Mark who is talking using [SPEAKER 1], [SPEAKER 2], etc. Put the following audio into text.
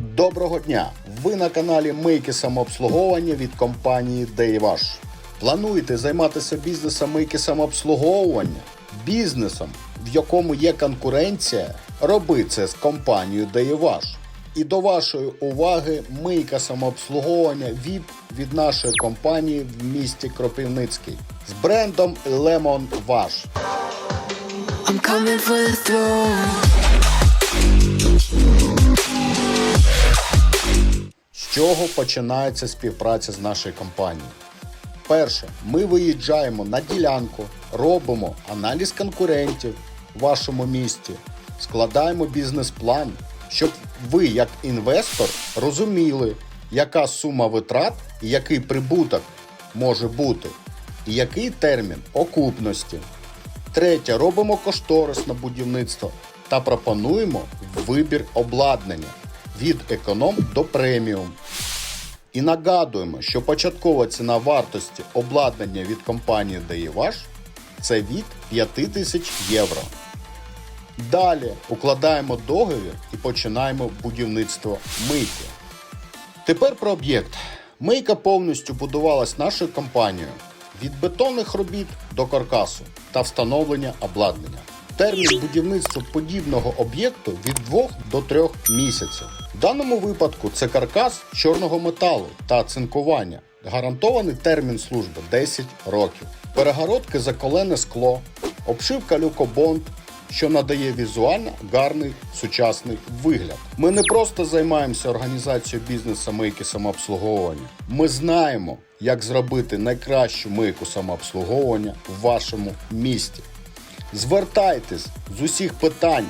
[SPEAKER 1] Доброго дня! Ви на каналі Мийки самообслуговування від компанії Daywash. Плануєте займатися бізнесом мийки самообслуговування? Бізнесом, в якому є конкуренція? Роби це з компанією Daywash. І до вашої уваги мийка самообслуговування VIP від нашої компанії в місті Кропивницький з брендом Lemon Wash.
[SPEAKER 2] I'm coming for the throne.
[SPEAKER 1] Чого починається співпраця з нашою компанією? Перше, ми виїжджаємо на ділянку, робимо аналіз конкурентів в вашому місті, складаємо бізнес-план, щоб ви, як інвестор, розуміли, яка сума витрат і який прибуток може бути, і який термін окупності. Третє, робимо кошторис на будівництво та пропонуємо вибір обладнання від економ до преміум. І нагадуємо, що початкова ціна вартості обладнання від компанії Daywash – це від 5 тисяч євро. Далі укладаємо договір і починаємо будівництво мийки. Тепер про об'єкт. Мийка повністю будувалась нашою компанією від бетонних робіт до каркасу та встановлення обладнання. Термін будівництва подібного об'єкту від 2 до 3 місяців. В даному випадку це каркас чорного металу та цинкування. Гарантований термін служби 10 років. Перегородки заколене скло, обшивка люкобонд, що надає візуально гарний сучасний вигляд. Ми не просто займаємося організацією бізнесу мийки самообслуговування. Ми знаємо, як зробити найкращу мийку самообслуговування в вашому місті. Звертайтесь з усіх питань